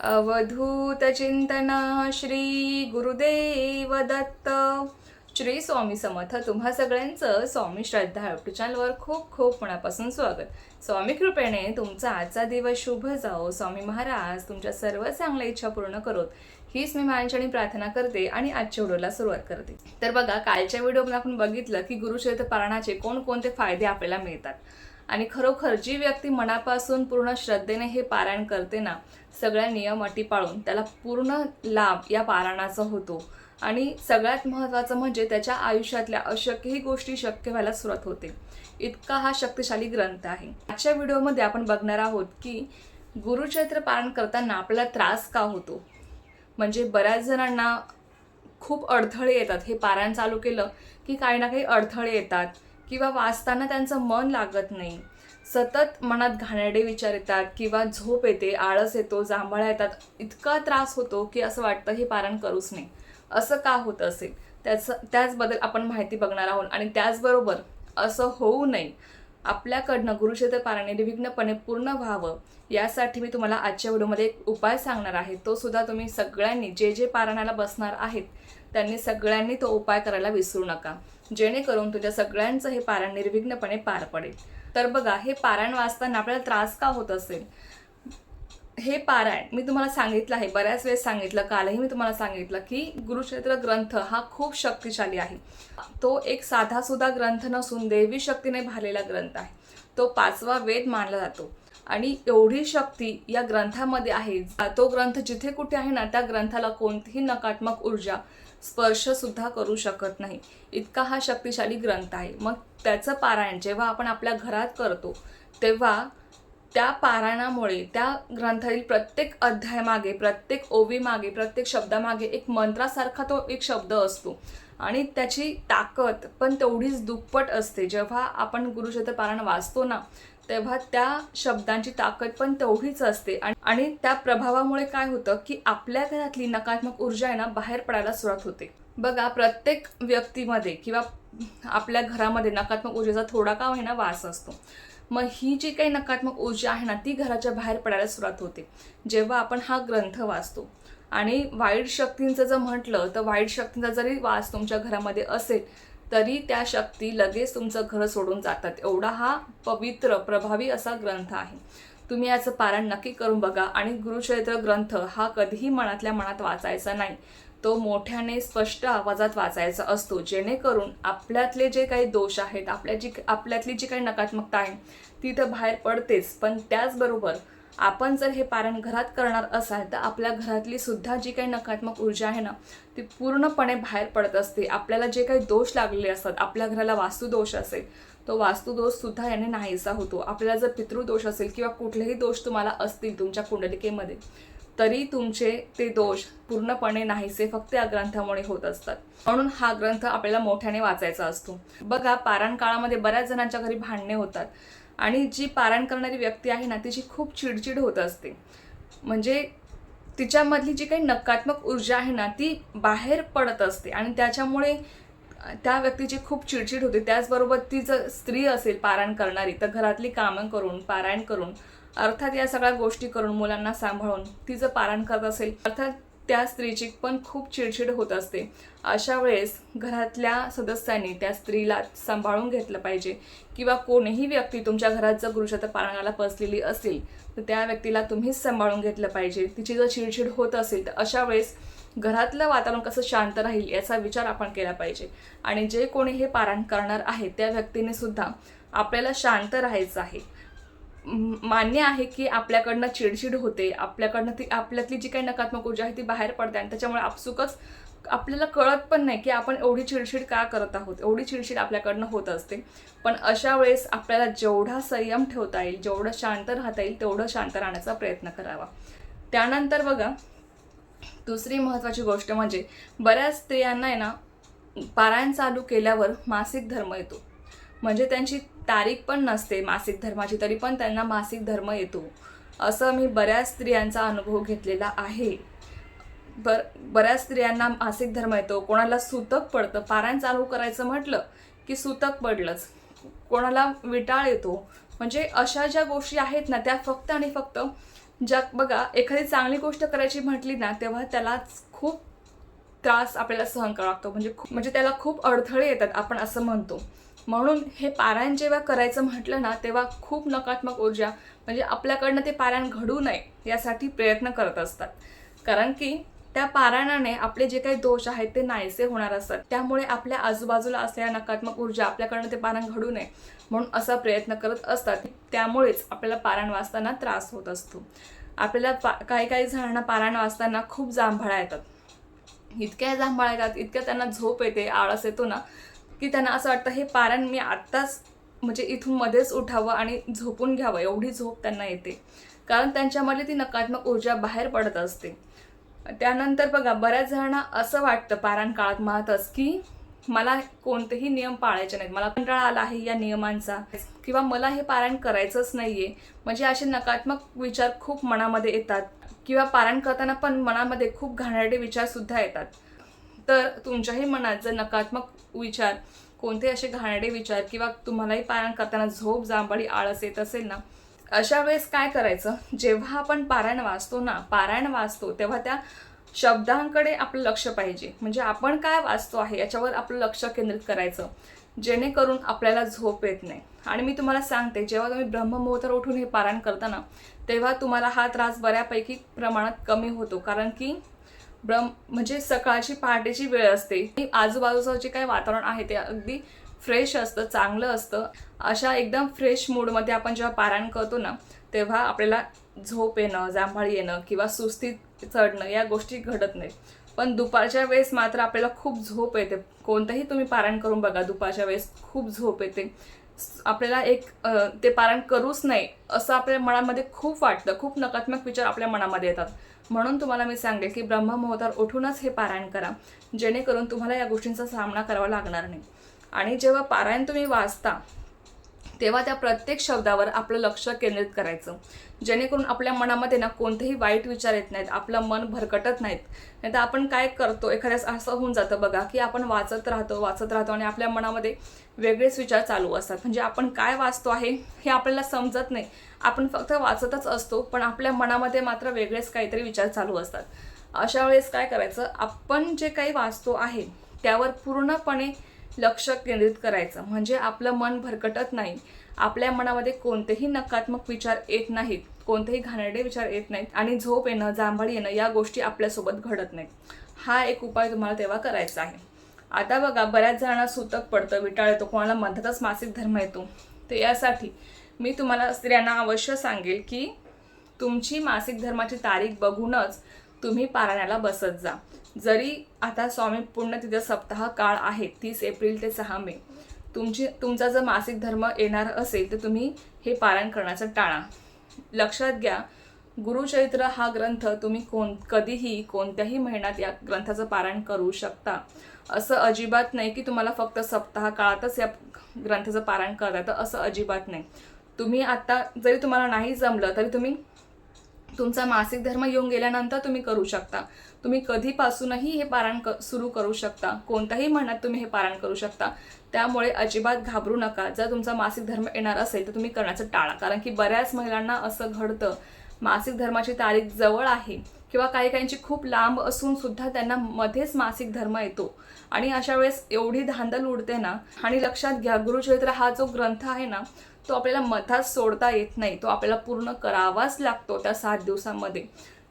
अवधूतचिंतन श्री गुरुदेव दत्त. श्री स्वामी समर्थ. तुम्हा सगळ्यांचं स्वामी श्रद्धा युट्यूब चॅनलवर खूप खूप मनापासून स्वागत. स्वामी कृपेने तुमचा आजचा दिवस शुभ जाओ. स्वामी महाराज तुमच्या सर्व चांगल्या इच्छा पूर्ण करोत. हीच मी माझ्याने प्रार्थना करते आणि आजच्या व्हिडिओला सुरुवात करते. तर बघा कालच्या व्हिडिओमध्ये आपण बघितलं की गुरुचरित्र पारणाचे कोणकोणते फायदे आपल्याला मिळतात. आणि खरोखर जी व्यक्ती मनापासून पूर्ण श्रद्धेने हे पारायण करते ना सगळ्या नियम अटी पाळून त्याला पूर्ण लाभ या पारायणाचा होतो. आणि सगळ्यात महत्त्वाचं म्हणजे त्याच्या आयुष्यातल्या अशक्यही गोष्टी शक्य व्हायला सुरुवात होते. इतका हा शक्तिशाली ग्रंथ आहे. आजच्या व्हिडिओमध्ये आपण बघणार आहोत की गुरुचरित्र पारण करताना आपल्याला त्रास का होतो? म्हणजे बऱ्याच जणांना खूप अडथळे येतात. हे पारायण चालू केलं की काही ना काही अडथळे येतात. किंवा वाचताना त्यांचं मन लागत नाही. सतत मनात घाणेरडे विचार येतात किंवा झोप येते आळस येतो जांभळा येतात. इतका त्रास होतो की असं वाटतं हे पारण करूच नाही. असं का होत असेल? त्याचं त्याचबद्दल आपण माहिती बघणार आहोत आणि त्याचबरोबर असं होऊ नये. आपल्याकडनं गुरुक्षेत्र पारायण निर्विघ्नपणे पूर्ण व्हावं यासाठी मी तुम्हाला आजच्या व्हिडिओमध्ये एक उपाय सांगणार आहे. तो सुद्धा तुम्ही सगळ्यांनी जे जे पारायणाला बसणार आहेत त्यांनी सगळ्यांनी तो उपाय करायला विसरू नका. जेणेकरून तुझ्या सगळ्यांचं हे पारायण निर्विघ्नपणे पार पडेल. तर बघा हे पारायण वाचताना आपल्याला त्रास का होत असेल? हे पारायण मी तुम्हाला सांगितलं आहे बऱ्याच वेळेस सांगितलं कालही मी तुम्हाला सांगितलं की गुरुक्षेत्र ग्रंथ हा खूप शक्तिशाली आहे. तो एक साधासुद्धा ग्रंथ नसून देवी शक्तीने भरलेला ग्रंथ आहे. तो पाचवा वेद मानला जातो. आणि एवढी शक्ती या ग्रंथामध्ये आहे. तो ग्रंथ जिथे कुठे आहे ना त्या ग्रंथाला कोणतीही नकारात्मक ऊर्जा स्पर्शसुद्धा करू शकत नाही. इतका हा शक्तिशाली ग्रंथ आहे. मग त्याचं पारायण जेव्हा आपण आपल्या घरात करतो तेव्हा त्या पारायणामुळे त्या ग्रंथातील प्रत्येक अध्यायामागे प्रत्येक ओवीमागे प्रत्येक शब्दामागे एक मंत्रासारखा तो एक शब्द असतो. आणि त्याची ताकद पण तेवढीच दुप्पट असते. जेव्हा आपण गुरुक्षेत्र पारायण वाचतो ना तेव्हा त्या शब्दांची ताकद पण तेवढीच असते. आणि त्या प्रभावामुळे काय होतं की आपल्या घरातली नकारात्मक ऊर्जा आहे ना बाहेर पडायला सुरुवात होते. बघा प्रत्येक व्यक्तीमध्ये किंवा आपल्या घरामध्ये नकारात्मक ऊर्जेचा थोडा का होईना वास असतो. मग ही जी काही नकारात्मक ऊर्जा आहे ना ती घराच्या बाहेर पडायला सुरुवात होते. जेव्हा आपण हा ग्रंथ वाचतो. आणि वाईट शक्तींचं जर म्हटलं तर वाईट शक्तींचा जरी वास तुमच्या घरामध्ये असेल तरी त्या शक्ती लगेच तुमचं घर सोडून जातात. एवढा हा पवित्र प्रभावी असा ग्रंथ आहे. तुम्ही याचं पारायण नक्की करून बघा आणि गुरुचरित्र ग्रंथ हा कधीही मनातल्या मनात वाचायचा नाही. तो मोठ्याने स्पष्ट आवाजात वाचायचा असतो जेणेकरून आपल्यातले जे काही दोष आहेत आपल्या जी आपल्यातली जी काही नकारात्मकता आहे ती तर बाहेर पडतेच. पण त्याचबरोबर आपण जर हे पारण घरात करणार असाल तर आपल्या घरातली सुद्धा जी काही नकारात्मक ऊर्जा आहे ना ती पूर्णपणे बाहेर पडत असते. आपल्याला जे काही दोष लागलेले असतात आपल्या घराला वास्तुदोष असेल तो वास्तुदोष सुद्धा याने नाहीसा होतो. आपल्याला जर पितृदोष असेल किंवा कुठलेही दोष तुम्हाला असतील तुमच्या कुंडलिकेमध्ये तरी तुमचे ते दोष पूर्णपणे नाहीसे फक्त या ग्रंथामुळे होत असतात. म्हणून हा ग्रंथ आपल्याला मोठ्याने वाचायचा असतो. बघा पारायण काळामध्ये बऱ्याच जणांच्या घरी भांडणे होतात. आणि जी पारायण करणारी व्यक्ती आहे ना तिची खूप चिडचिड होत असते. म्हणजे तिच्यामधली जी काही नकारात्मक ऊर्जा आहे ना ती बाहेर पडत असते आणि त्याच्यामुळे त्या व्यक्तीची खूप चिडचिड होते. त्याचबरोबर ती जर स्त्री असेल पारायण करणारी तर घरातली कामं करून पारायण करून अर्थात या सगळ्या गोष्टी करून मुलांना सांभाळून ती जर पारायण करत असेल अर्थात त्या स्त्रीची पण खूप चिडचिड होत असते. अशा वेळेस घरातल्या सदस्यांनी त्या स्त्रीला सांभाळून घेतलं पाहिजे. किंवा कोणीही व्यक्ती तुमच्या घरात जर गुरुक्षेत्र पारणाला पसलेली असेल तर त्या व्यक्तीला तुम्हीच सांभाळून घेतलं पाहिजे. तिची जर चिडचिड होत असेल तर अशा वेळेस घरातलं वातावरण कसं शांत राहील याचा विचार आपण केला पाहिजे. आणि जे कोणी हे पारायण करणार आहे त्या व्यक्तीने सुद्धा आपल्याला शांत राहायचं आहे. मान्य आहे की आपल्याकडनं चिडचिड होते. आपल्याकडनं ती आपल्यातली जी काही नकारात्मक ऊर्जा आहे ती बाहेर पडते आणि त्याच्यामुळे आपसुकच आपल्याला कळत पण नाही की आपण एवढी चिडचिड का करत आहोत. एवढी चिडचिड आपल्याकडनं होत असते. पण अशा वेळेस आपल्याला जेवढा संयम ठेवता येईल जेवढं शांत राहता येईल तेवढं शांत राहण्याचा प्रयत्न करावा. त्यानंतर बघा दुसरी महत्त्वाची गोष्ट म्हणजे बऱ्याच स्त्रियांना आहे ना पारायण चालू केल्यावर मासिक धर्म येतो. म्हणजे त्यांची तारीख पण नसते मासिक धर्माची तरी पण त्यांना मासिक धर्म येतो. असं मी बऱ्याच स्त्रियांचा अनुभव घेतलेला आहे. बर बऱ्याच स्त्रियांना मासिक धर्म येतो. कोणाला सुतक पडतं पारायण चालू करायचं म्हटलं की सुतक पडलंच. कोणाला विटाळ येतो. म्हणजे अशा ज्या गोष्टी आहेत ना त्या फक्त आणि फक्त ज्या बघा एखादी चांगली गोष्ट करायची म्हटली ना तेव्हा त्यालाच खूप त्रास आपल्याला सहन करावा लागतो. म्हणजे खूप म्हणजे त्याला खूप अडथळे येतात आपण असं म्हणतो. म्हणून हे पारायण जेव्हा करायचं म्हटलं ना तेव्हा खूप नकारात्मक ऊर्जा म्हणजे आपल्याकडनं ते पारायण घडू नये यासाठी प्रयत्न करत असतात. कारण की त्या पारायणाने आपले जे काही दोष आहेत ते नाहीसे होणार असतात. त्यामुळे आपल्या आजूबाजूला असलेल्या नकारात्मक ऊर्जा आपल्याकडनं ते पारायण घडू नये म्हणून असा प्रयत्न करत असतात. त्यामुळेच आपल्याला पारायण वाचताना त्रास होत असतो. आपल्याला पा काही काही जणांना पारायण वाचताना खूप जांभळा येतात. इतक्या जांभळा येतात इतक्या त्यांना झोप येते आळस येतो ना की त्यांना असं वाटतं हे पारायण मी आत्ताच म्हणजे इथून मध्येच उठावं आणि झोपून घ्यावं एवढी झोप त्यांना येते. कारण त्यांच्यामध्ये ती नकारात्मक ऊर्जा बाहेर पडत असते. त्यानंतर बघा बऱ्याच जणांना असं वाटतं पारायण काळात माहतच की मला कोणतेही नियम पाळायचे नाहीत. मला कंटाळा आला आहे या नियमांचा किंवा मला हे पारायण करायचंच नाही आहे म्हणजे असे नकारात्मक विचार खूप मनामध्ये येतात. किंवा पारायण करताना पण मनामध्ये खूप घाणेरडे विचारसुद्धा येतात. तर तुमच्याही मनात जर नकारात्मक विचार कोणते असे घाणडे विचार किंवा तुम्हालाही पारायण करताना झोप जांभळी आळस येत असेल ना अशा वेळेस काय करायचं? जेव्हा आपण पारायण वाचतो ना पारायण वाचतो तेव्हा त्या शब्दांकडे आपलं लक्ष पाहिजे. म्हणजे आपण काय वाचतो आहे याच्यावर आपलं लक्ष केंद्रित करायचं जेणेकरून आपल्याला झोप येत नाही. आणि मी तुम्हाला सांगते जेव्हा तुम्ही ब्रह्ममुहूर्तावर उठून हे पारायण करताना तेव्हा तुम्हाला हा त्रास बऱ्यापैकी प्रमाणात कमी होतो. कारण की ब्रह्म म्हणजे सकाळची पहाटेची वेळ असते. आजूबाजूचं जे काही वातावरण आहे ते अगदी फ्रेश असतं चांगलं असतं. अशा एकदम फ्रेश मूडमध्ये आपण जेव्हा पारायण करतो ना तेव्हा आपल्याला झोप येणं जांभळ येणं किंवा सुस्तीत चढणं या गोष्टी घडत नाही पण दुपारच्या वेळेस मात्र आपल्याला खूप झोप येते. कोणतंही तुम्ही पारायण करून बघा दुपारच्या वेळेस खूप झोप येते. आपल्याला एक ते पारायण करूच नाही असं आपल्या मनामध्ये खूप वाटतं. खूप नकारात्मक विचार आपल्या मनामध्ये येतात. म्हणून तुम्हाला मी सांगेल की ब्रह्ममुहूर्तावर उठूनच हे पारायण करा. जेणेकरून तुम्हाला या गोष्टींचा सामना करावा लागणार नाही. आणि जेव्हा पारायण तुम्ही वाचता तेव्हा त्या प्रत्येक शब्दावर आपलं लक्ष केंद्रित करायचं. जेणेकरून आपल्या मनामध्ये ना कोणतेही वाईट विचार येत नाहीत आपलं मन भरकटत नाहीत. नाही तर आपण काय करतो एखाद्यास असं होऊन जातं बघा की आपण वाचत राहतो वाचत राहतो आणि आपल्या मनामध्ये वेगळेच विचार चालू असतात. म्हणजे आपण काय वाचतो आहे हे आपल्याला समजत नाही. आपण फक्त वाचतच असतो पण आपल्या मनामध्ये मात्र वेगळेच काहीतरी विचार चालू असतात. अशा वेळेस काय करायचं आपण जे काही वाचतो आहे त्यावर पूर्णपणे लक्ष केंद्रित करायचं. म्हणजे आपलं मन भरकटत नाही. आपल्या मनामध्ये कोणतेही नकारात्मक विचार येत नाहीत. कोणतेही घाणेरडे विचार येत नाहीत. आणि झोप येणं जांभळ येणं या गोष्टी आपल्यासोबत घडत नाहीत. हा एक उपाय तुम्हाला तेव्हा करायचा आहे. आता बघा बऱ्याच जणांना सुतक पडतं विटाळ येतो कोणाला मध्यातच मासिक धर्म येतो. तर यासाठी मी तुम्हाला स्त्रियांना अवश्य सांगेल की तुमची मासिक धर्माची तारीख बघूनच तुम्ही पारायणाला बसत जा. जरी आता स्वामी पूर्ण तिथे सप्ताह काळ आहे तीस एप्रिल ते सहा मे. तुमची तुमचा जर मासिक धर्म येणार असेल तर तुम्ही हे पालन करण्याचं टाळा. लक्षात घ्या गुरुचरित्र हा ग्रंथ तुम्ही कोण कधीही कोणत्याही महिन्यात या ग्रंथाचं पारायण करू शकता. असं अजिबात नाही की तुम्हाला फक्त सप्ताह काळातच या ग्रंथाचं पारायण करता तर असं अजिबात नाही. तुम्ही आता जरी तुम्हाला नाही जमलं तरी तुम्ही तुमचा मासिक धर्म येऊन गेल्यानंतर तुम्ही करू शकता. तुम्ही कधीपासूनही हे पारायण क सुरू करू शकता. कोणत्याही महिन्यात तुम्ही हे पारायण करू शकता. त्यामुळे अजिबात घाबरू नका. जर तुमचा मासिक धर्म येणार असेल तर तुम्ही करण्याचं टाळा. कारण की बऱ्याच महिलांना असं घडतं. मासिक धर्माची तारीख जवळ आहे किंवा काही काहींची खूप लांब असून सुद्धा त्यांना मध्येच मासिक धर्म येतो. आणि अशा वेळेस एवढी धांदल उडते ना आणि लक्षात घ्या गुरुचरित्र हा जो ग्रंथ आहे ना तो आपल्याला मधात सोडता येत नाही. तो आपल्याला पूर्ण करावाच लागतो त्या सात दिवसांमध्ये.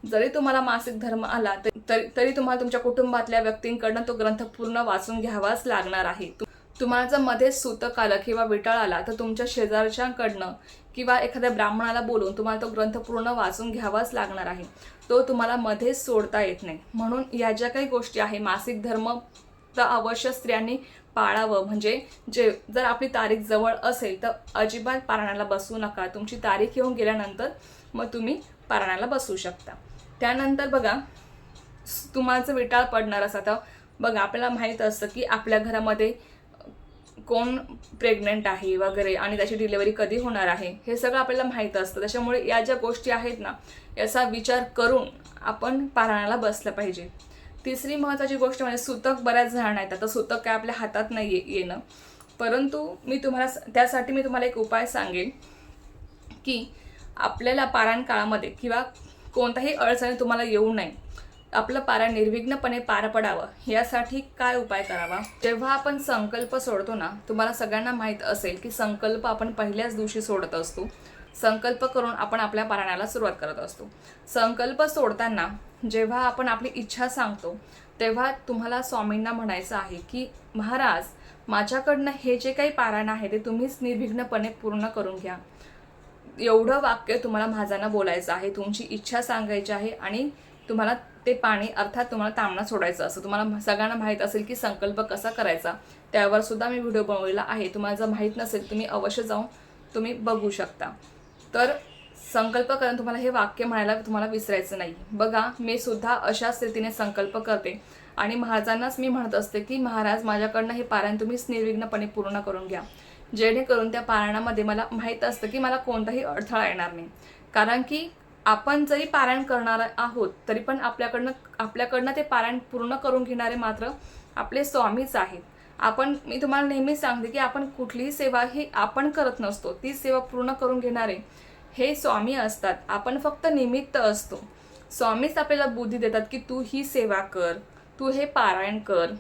जरी तुम्हाला मासिक धर्म आला तरी तरी- तरी तुम्हाला तुमच्या कुटुंबातल्या व्यक्तींकडनं तो ग्रंथ पूर्ण वाचून घ्यावाच लागणार आहे. तुम्हाला जर मध्येच सुतक आलं किंवा विटाळ आला तर तुमच्या शेजारच्याकडनं किंवा एखाद्या ब्राह्मणाला बोलून तुम्हाला तो ग्रंथ पूर्ण वाचून घ्यावाच लागणार आहे. तो तुम्हाला मध्येच सोडता येत नाही. म्हणून या ज्या काही गोष्टी आहे मासिक धर्म तर अवश्य स्त्रियांनी पाळावं. म्हणजे जे जर आपली तारीख जवळ असेल तर अजिबात पारायणाला बसू नका. तुमची तारीख येऊन गेल्यानंतर मग तुम्ही पारायणाला बसू शकता. त्यानंतर बघा तुम्हाला विटाळ पडणार असं. आता बघा आपल्याला माहीत असतं की आपल्या घरामध्ये कोण प्रेग्नंट आहे वगैरे आणि त्याची डिलेवरी कधी होणार आहे हे सगळं आपल्याला माहीत असतं. त्याच्यामुळे या ज्या गोष्टी आहेत ना याचा विचार करून आपण पारायणाला बसलं पाहिजे. तिसरी महत्त्वाची गोष्ट म्हणजे सुतक बऱ्याच जणांना आहेत आता सुतक काय आपल्या हातात नाही ये येणं. परंतु मी तुम्हाला त्यासाठी मी तुम्हाला एक उपाय सांगेन की आपल्याला पारायण काळामध्ये किंवा कोणताही अडचणी तुम्हाला येऊ नये आपलं पारायण निर्विघ्नपणे पार पडावं यासाठी काय उपाय करावा? जेव्हा आपण संकल्प सोडतो ना तुम्हाला सगळ्यांना माहीत असेल की संकल्प आपण पहिल्याच दिवशी सोडत असतो. संकल्प करून आपण आपल्या पारायणाला सुरुवात करत असतो. संकल्प सोडताना जेव्हा आपण आपली इच्छा सांगतो तेव्हा तुम्हाला स्वामींना म्हणायचं आहे की महाराज माझ्याकडनं हे जे काही पारायण आहे ते तुम्हीच निर्विघ्नपणे पूर्ण करून घ्या. एवढं वाक्य तुम्हाला महाजांना बोलायचं आहे तुमची इच्छा सांगायची आहे आणि तुम्हाला ते पाणी अर्थात तुम्हाला तांबणा सोडायचं असं तुम्हाला सगळ्यांना माहीत असेल की संकल्प कसा करायचा. त्यावर सुद्धा मी व्हिडिओ बनवलेला आहे. तुम्हाला जर माहीत नसेल तुम्ही अवश्य जाऊन तुम्ही बघू शकता. तर संकल्प करून तुम्हाला हे वाक्य म्हणायला तुम्हाला विसरायचं नाही. बघा मी सुद्धा अशा स्थितीने संकल्प करते. आणि महाराजांनाच मी म्हणत असते की महाराज माझ्याकडनं हे पारायण तुम्हीच निर्विघ्नपणे पूर्ण करून घ्या. जेणेकरून त्या पारायणामध्ये मला माहीत असतं की मला कोणताही अडथळा येणार नाही. कारण की आपण जरी पारायण करणार आहोत तरी पण आपल्याकडनं आपल्याकडनं ते पारायण पूर्ण करून घेणारे मात्र आपले स्वामीच आहेत. आपण मी तुम्हाला नेहमीच सांगते की आपण कुठलीही सेवा ही आपण करत नसतो. ती सेवा पूर्ण करून घेणारे हे स्वामी असतात. आपण फक्त निमित्त असतो. स्वामीच आपल्याला बुद्धी देतात की तू ही सेवा कर तू हे पारायण कर.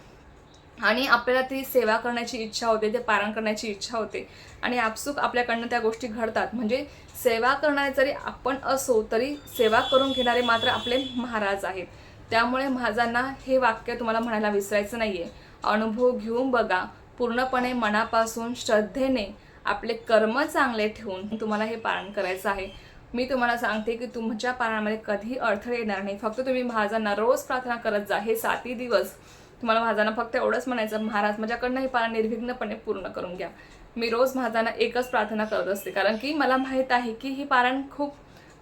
आणि आपल्याला ती सेवा करण्याची इच्छा होते ते पारण करण्याची इच्छा होते. आणि आपसुक आपल्याकडनं त्या गोष्टी घडतात. म्हणजे सेवा करणारे जरी आपण असो तरी सेवा करून घेणारे मात्र आपले महाराज आहेत. त्यामुळे महाराजांना हे वाक्य तुम्हाला म्हणायला विसरायचं नाही आहे अनुभव घेऊन बघा. पूर्णपणे मनापासून श्रद्धेने आपले कर्म चांगले ठेवून तुम्हाला हे पारण करायचं आहे. मी तुम्हाला सांगते की तुमच्या पारणामध्ये कधीही अडथळे येणार नाही. फक्त तुम्ही महाराजांना रोज प्रार्थना करत जा. हे सातही दिवस तुम्हाला महाराजांना फक्त एवढंच म्हणायचं महाराज माझ्याकडनं हे पारायण निर्विघ्नपणे पूर्ण करून घ्या. मी रोज महाराजांना एकच प्रार्थना करत असते कारण की मला माहीत आहे की ही पारायण खूप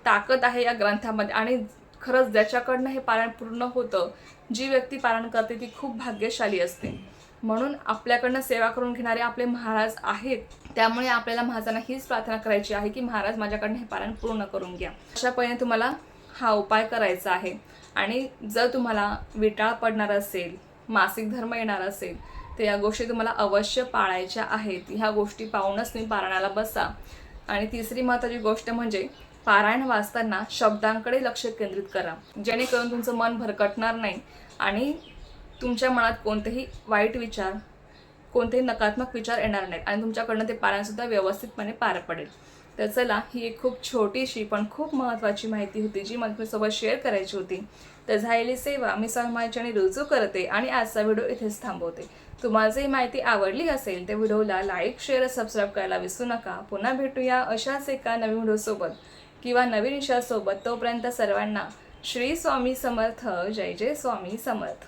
ताकद आहे या ग्रंथामध्ये आणि खरंच ज्याच्याकडनं हे पारायण पूर्ण होतं जी व्यक्ती पारायण करते ती खूप भाग्यशाली असते. म्हणून आपल्याकडनं सेवा करून घेणारे आपले महाराज आहेत त्यामुळे आपल्याला महाराजांना हीच प्रार्थना करायची आहे की महाराज माझ्याकडनं हे पारायण पूर्ण करून घ्या. अशा पद्धतीने तुम्हाला हा उपाय करायचा आहे. आणि जर तुम्हाला विटाळ पडणार असेल मासिक धर्म येणार असेल तर या गोष्टी तुम्हाला अवश्य पाळायच्या आहेत. ह्या गोष्टी पाहूनच तुम्ही पारायणाला बसा. आणि तिसरी महत्त्वाची गोष्ट म्हणजे पारायण वाचताना शब्दांकडे लक्ष केंद्रित करा. जेणेकरून तुमचं मन भरकटणार नाही आणि तुमच्या मनात कोणतेही वाईट विचार कोणतेही नकारात्मक विचार येणार नाहीत आणि तुमच्याकडनं ते पारायणसुद्धा व्यवस्थितपणे पार पडेल. तर चला ही एक खूप छोटीशी पण खूप महत्त्वाची माहिती होती जी मला तुमच्यासोबत शेअर करायची होती. तर झालेली सेवा मी समाजाने रुजू करते आणि आजचा व्हिडिओ इथेच थांबवते. तुम्हाला जर ही माहिती आवडली असेल तर व्हिडिओला लाईक शेअर सबस्क्राईब करायला विसरू नका. पुन्हा भेटूया अशाच एका नवीन व्हिडिओसोबत किंवा नवीन विषयासोबत. तोपर्यंत सर्वांना श्री स्वामी समर्थ. जय जय स्वामी समर्थ.